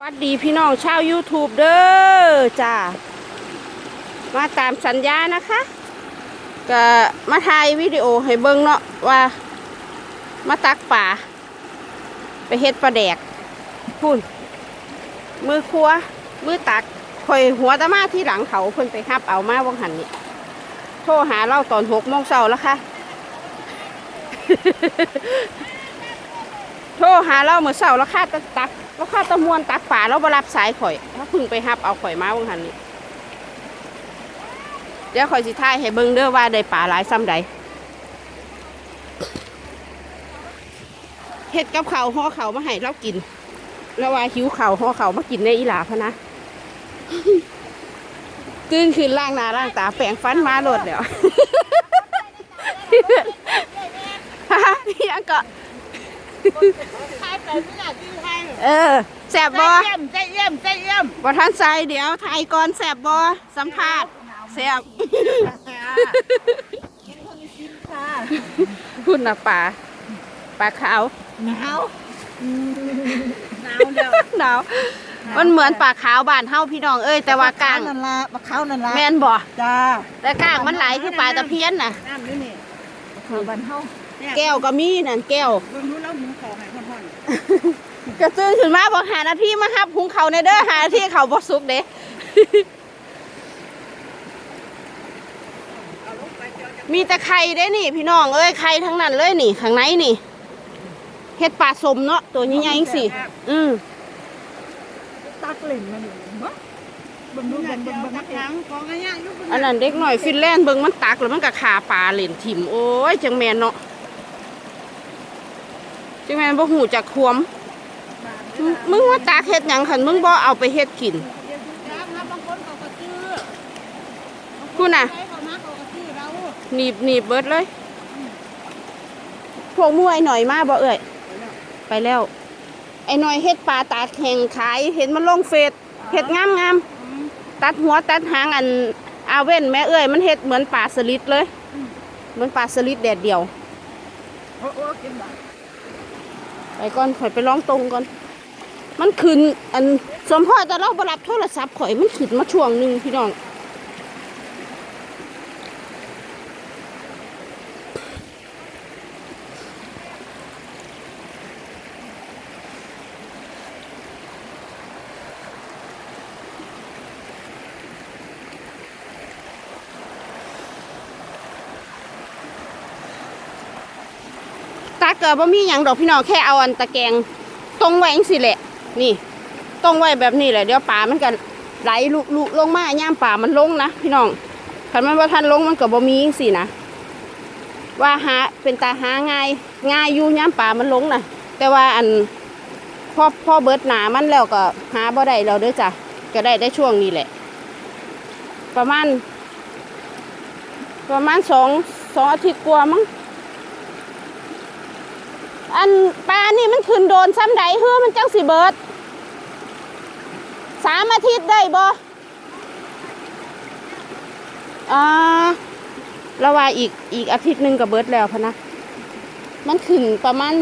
สวัสดีพี่น้องชาว YouTube เด้อจ้ามาตามสัญญานะคะก็มาถ่ายวิดีโอให้เบิ่งเนาะว่ามาตักป่า ไปเฮ็ดปลาแดกพุ่นมือครัวมือตักคอยหัวตะมาที่หลังเขาเพิ่นไปฮับเอามาวังหันนี่โทรหาเราตอนหกโมงเช้าแล้วค่ะ โทรหาเราเมื่อเช้าแล้วค่าตะตัก แล้วค่าตะมวนตักป่าเราบรับสายข่อยเราเพึ่งไปฮับเอาข่อยมาวังหันนี่เดี๋ยวข่อยสิท่ายให้เบิ่งเด้อว่าได้ป่าหลายซ้ำใดเฮ็ดกับเขาวห่อเขาวมาให้เรากิน แล้วว่าหิวเขาวห่อเขาวมากินในอีหลาพะนะตื่นขึ้นล่างหน้าล่างตาแปรงฟันมาโลดแล้วฮะยังก็ ทายไปไม่น่าจื้อให้เออแสบใจบอเยี่ยมใจเยี่ยมใจเยี่ยมบอท่านใส่เดี๋ยวไทยก่อนแสบบอสัมภาษณ์แสบค่ะคุณนะป่าป่าขาวหนาวหนาวเดียวหนาวมันเหมือนป่าขาวบ้านเฮาพี่น้องเอ้ยแต่ว่ากลางนั่นละปลาเขานั่นละแม่นบ่จ้าแต่กลางมันไหลคือป่าตะเพียนน่ะน้ำนี่นี่ปลาเขาบ้านเฮาแก้วก็มีนั่นแก้วเบิ่งรู้แล้วหมูขอให้พ่อน กระตื้นขึ้นมาบอกหาหน้าที่มาฮับหุงเขาวในเด้อหาหน้าที่เขาบ่สุกเด้มีแต่ไข่ได้นี่ พี่น้องเอ้ยไข่ทั้งนั้นเลยนี่ข้างในนี่เฮ็ดปลาสมเนาะตัวใหญ่ๆจังสิอืมๆตักเล่นมันอยู่บ่เบิ่งดูเบิ่งเบิ่งเบิ่งตักหลังของอันนี้อยู่อันนั้นเด็กหน่อยฟินแลนด์เบิ่งมันตักแล้วมันก็ขาปลาเล่นถิ่มโอ้ยจังแมนเนาะ จังแมนบ่หูจักควมมึงมึงว่าตาเฮ็ดหยังคันมึงบ่เอาไปเฮ็ดกินครับบางคนเขาก็จื้อพูดน่ะหนีบหนีบเบิดเลย พวกมวยหน่อยมาบ่เอ่ยไปแล้ว ไอ้หน่อยเฮ็ดปลาตาแข่งขายเห็นมันลงเฟซเฮ็ดงามงามตัดหัวตัดหางอันอาเว่นแม่เอ้ยมันเฮ็ดเหมือนปลาสลิดเลย เหมือนปลาสลิดแดดเดียวโอ้โอ้กินบ่ ไปก่อนข่อยไปร้องตรงก่อน มันขึ้น อันสมพ่อแต่เราบรับโทรศัพท์ข่อยมันขึ้นมาช่วงหนึ่งพี่น้อง กิดบ่มีหยังดอกพี่น้องแค่เอาอันตะแกรงตรงไว้จังสิแหละ นี่ตรงไว้แบบนี้แหละเดี๋ยวปลามันก็ไหลลุลุลงมาย่ามปลามันลงนะพี่น้องคันมันว่าทันลงมันก็บ่มีจังสินะว่าหาเป็นตาหาง่ายง่ายอยู่ย่ามปลามันลงนะแต่ว่าอันพ่อพ่อเบิร์ดหนามันแล้วก็หาบ่ได้แล้วเด้อจ้ะก็ได้ได้ช่วงนี้แหละ ประมาณ ประมาณสองสองอาทิตย์กว่ามั้ง อันปลานี่มันขึ้นโดนซ้ำใดเฮือมันจังสิเบิดสามอาทิตย์ได้บ่อ่าเราว่าอีกอีกอาทิตย์หนึ่งกับเบิร์ดแล้วพะนะ มันขึ้นประมาณ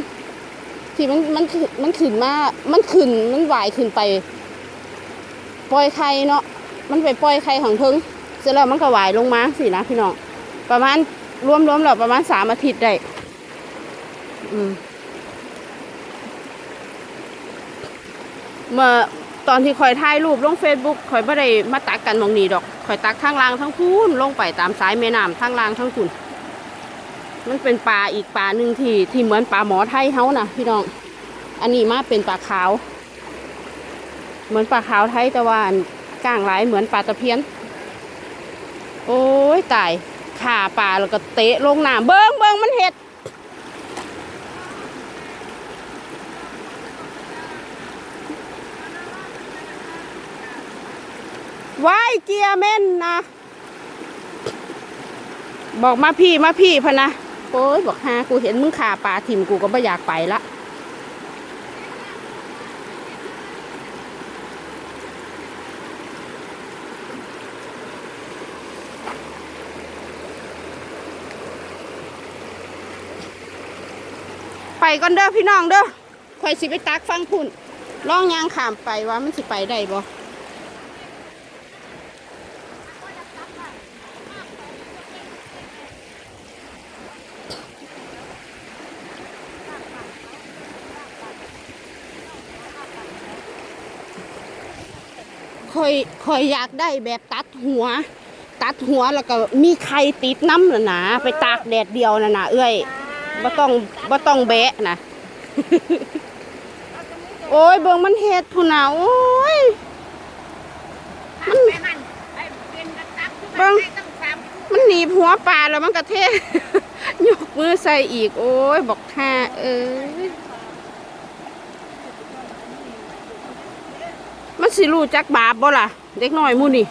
ที่มันมันขึ้นมันขึ้นมา มันขึ้นมันไหวขึ้นไป ปล่อยไข่เนาะ มันไปปล่อยไข่ของเทิงเสร็จแล้วมันก็ไหวลงมาสินะพี่น้อง ประมาณรวมๆแล้วประมาณสามอาทิตย์ได้ อืม เมื่อตอนที่คอยถ่ายรูปลงเฟซบุ๊กคอยไม่ได้มาตักกันมองนี้ดอกคอยตักทั้งล่างทั้งพูนลงไปตามสายแม่น้ำทั้งล่างทั้งคุณมันเป็นปลาอีกปลาหนึ่งที่ที่เหมือนปลาหมอไทยเฮานะพี่น้อง อันนี้มาเป็นปลาขาว เหมือนปลาขาวไทยแต่ว่าก้างหลายเหมือนปลาตะเพียน โอ้ยตายขาปลาแล้วก็เตะลงน้ำเบิ้งเบิ้งมันเห็ด วายเกียร์เม่นนะ บอกมาพี่มาพี่พะนะโอ้ยบอกฮากูเห็นมึงขาปลาถิ่มกูก็ไม่อยากไปละไปก่อนเด้อพี่น้องเด้อคอยสิไปตักฟังพุ่นล่องยางขามไปว่ามันสิไปได้บ่ คอยคอยอยากได้แบบตัดหัว ตัดหัวแล้วก็มีไข่ติดน้ำน่ะนะไปตากแดดเดียวน่ะนะเอ้ยบ่ต้องบ่ต้องแบะนะโอ้ยเบิ่งมันเฮ็ดพุ่นน่ะโอ้ยมันมันไปเบิ่งมมันหนีบหัวปลาแล้วมันกระเทยกมือใส่อีก โอ้ยบอกท่าเอ้ย มันสิรู้จักบาปบ่ล่ะ เด็กน้อยมูนี่